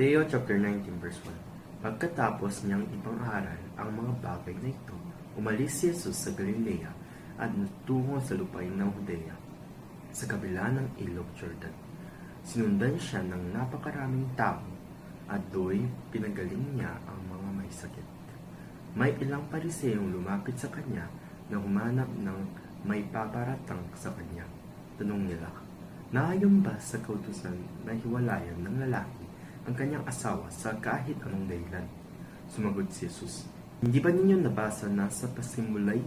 Mateo chapter 19 verse 1 Pagkatapos niyang ipang-aral ang mga bagay na ito, umalis si Jesus sa Galilea at natungo sa lupain ng Judea, sa kabila ng ilog Jordan. Sinundan siya ng napakaraming tao at do'y pinagaling niya ang mga may sakit. May ilang pariseyong lumapit sa kanya na humanap ng may paparatang sa kanya. Tanong nila, Naayon ba sa kautusan na hiwalayan ng lalaki ang kanyang asawa sa kahit anong dahilan? Sumagot si Jesus, Hindi ba ninyo nabasa na sa pasimulay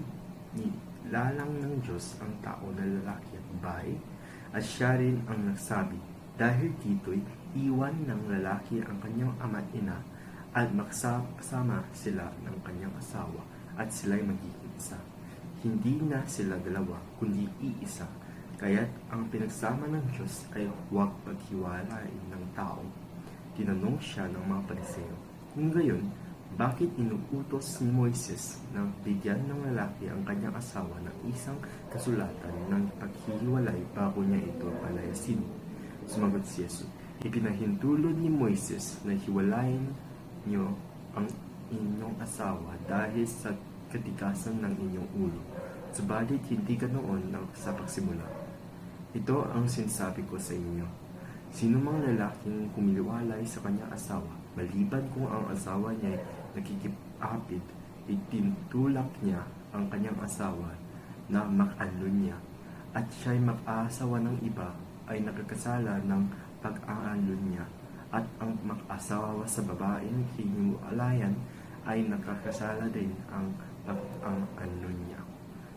ni lalang ng Diyos ang tao na lalaki at babae? At siya rin ang nagsabi, dahil dito'y iwan ng lalaki ang kanyang ama at ina at magsasama sila ng kanyang asawa at sila'y magiging isa. Hindi na sila dalawa, kundi iisa. Kaya't ang pinagsama ng Diyos ay huwag paghiwalain ng tao. Tinanong siya ng mga pariseo, Kung gayon, bakit inuutos ni Moises na bigyan ng lalaki ang kanyang asawa ng isang kasulatan ng paghihiwalay bago niya ito palayasin? Sumagot si Jesus, Ipinahintulod ni Moises na hiwalayin niyo ang inyong asawa dahil sa katigasan ng inyong ulo. Subalit hindi ganoon ng sa pagsimula. Ito ang sinasabi ko sa inyo. Sino mang lalaking kumiliwalay sa kanyang asawa, maliban kung ang asawa niya ay nakikipapit, itinutulak niya ang kanyang asawa na makanlon niya, at siya'y mag-aasawa ng iba ay nakakasala ng pag-aanlon niya, at ang mag-asawa sa babaeng hiniwalayan ay nakakasala din ang pag-aanlon niya.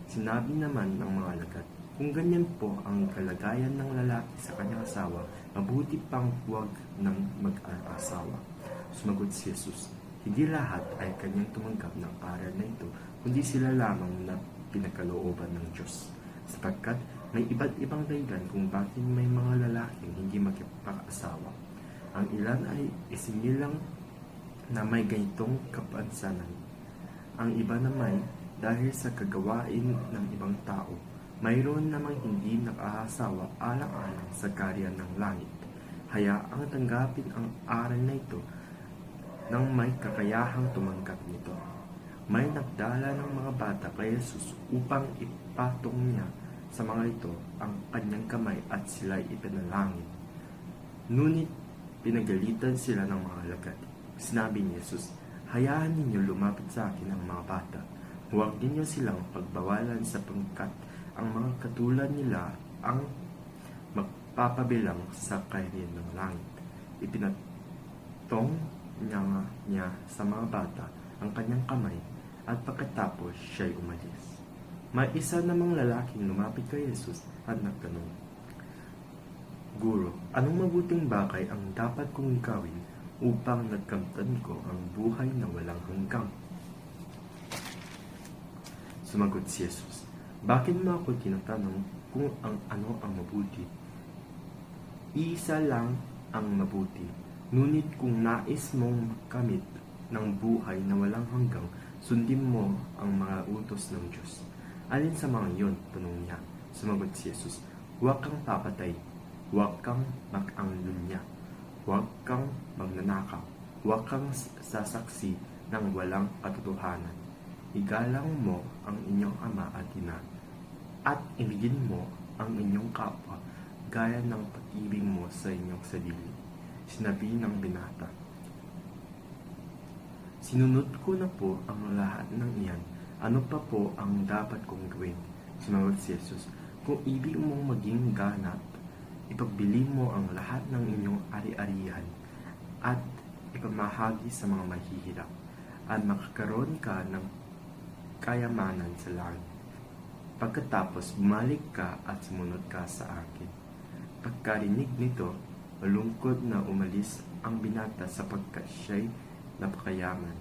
Sinabi naman ng mga lagat, kung ganyan po ang kalagayan ng lalaki sa kanyang asawa, mabuti pang huwag ng mag-asawa. Sumagot si Jesus, hindi lahat ay kanyang tumanggap ng aral na ito, kundi sila lamang na pinagkalooban ng Diyos. Sapagkat may iba't ibang dahilan kung bakit may mga lalaking hindi magkipag-asawa. Ang ilan ay isinilang na may ganitong kapansanan. Ang iba naman dahil sa kagawain ng ibang tao mayroon namang hindi nakaasawa alang-alang sa karya ng langit. Hayaang tanggapin ang aral na ito nang may kakayahang tumanggap nito. May nagdala ng mga bata kay Jesus upang ipatong niya sa mga ito ang kanyang kamay at sila'y ipinalangin. Ngunit pinagalitan sila ng mga lagat. Sinabi ni Jesus, Hayaan ninyo lumapit sa akin ang mga bata. Huwag ninyo silang pagbawalan sa pangkat ang mga katulad nila ang magpapabilang sa kainin ng langit. Ipinatong niya, niya sa mga bata ang kanyang kamay at pagkatapos siya'y umalis. May isa namang lalaking lumapit kay Jesus at nagtanong, Guro, anong mabuting bagay ang dapat kong gawin upang nagkamtan ko ang buhay na walang hanggang? Sumagot si Jesus, bakit mo ako tinatanong kung ang ano ang mabuti? Iisa lang ang mabuti. Ngunit kung nais mong makamit ng buhay na walang hanggang, sundin mo ang mga utos ng Diyos. Alin sa mga iyon? Tanong niya. Sumagot si Jesus, Huwag kang papatay. Huwag kang mag-anglunya. Huwag kang magnanakaw. Huwag kang sasaksi ng walang katotohanan. Igalang mo ang inyong ama at ina at ibigin mo ang inyong kapwa gaya ng pag-ibig mo sa inyong sarili. Sinabi ng binata. Sinunod ko na po ang lahat ng iyan. Ano pa po ang dapat kong gawin? Sumagot si Jesus. Kung ibig mong maging ganap, ipagbili mo ang lahat ng inyong ari-arian at ipamahagi sa mga mahihirap at makakaroon ka ng kayamanan sa langit. Pagkatapos bumalik ka at sumunod ka sa akin. Pagkarinig nito, malungkot na umalis ang binata sapagkat siya'y napakayaman.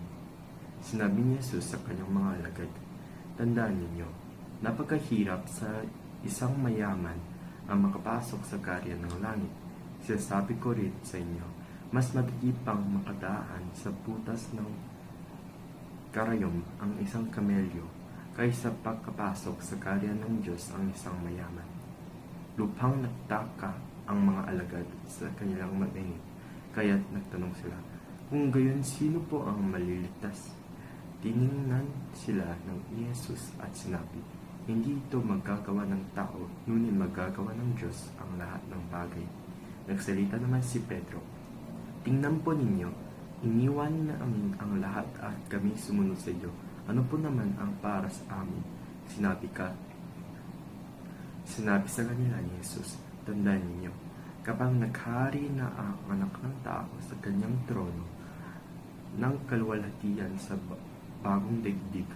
Sinabi ni Jesus sa kanyang mga alagad, Tandaan ninyo, napakahirap sa isang mayaman ang makapasok sa karya ng langit. Sinasabi ko rin sa inyo, mas madali pang makadaan sa butas ng karayom ang isang kamelyo kaysa pagkapasok sa karya ng Diyos ang isang mayaman. Lupang nagtaka ang mga alagad sa kanilang maingit. Kaya't nagtanong sila, kung gayon sino po ang maliligtas? Tiningnan sila ng Yesus at sinabi, hindi ito magagawa ng tao, ngunit magagawa ng Diyos ang lahat ng bagay. Nagsalita naman si Pedro, Tingnan po ninyo, iniwan namin ang lahat at kami sumunod sa iyo. Ano po naman ang para sa amin? Sinabi ka, Sinabi sa kanila ni Jesus, tandaan ninyo, kapag naghari na ang anak ng tao sa kanyang trono ng kaluwalhatian sa ba- bagong daigdig,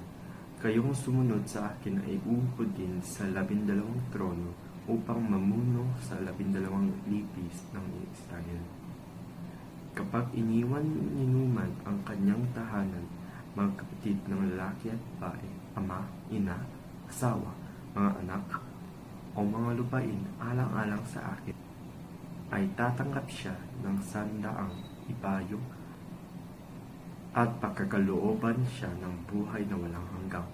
kayong sumunod sa akin ay uupo din sa labindalawang trono upang mamuno sa labindalawang lipis ng Israel. Kapag iniwan ni ang kanyang tahanan, mga kapatid ng lalaki at babae, ama, ina, asawa, mga anak, o mga lupain alang-alang sa akin, ay tatanggap siya ng sandaang ipayong at pagkakalooban siya ng buhay na walang hanggang.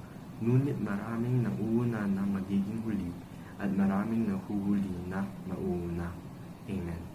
Ngunit maraming nauuna na magiging huli at maraming nahuhuli na nauuna. Amen.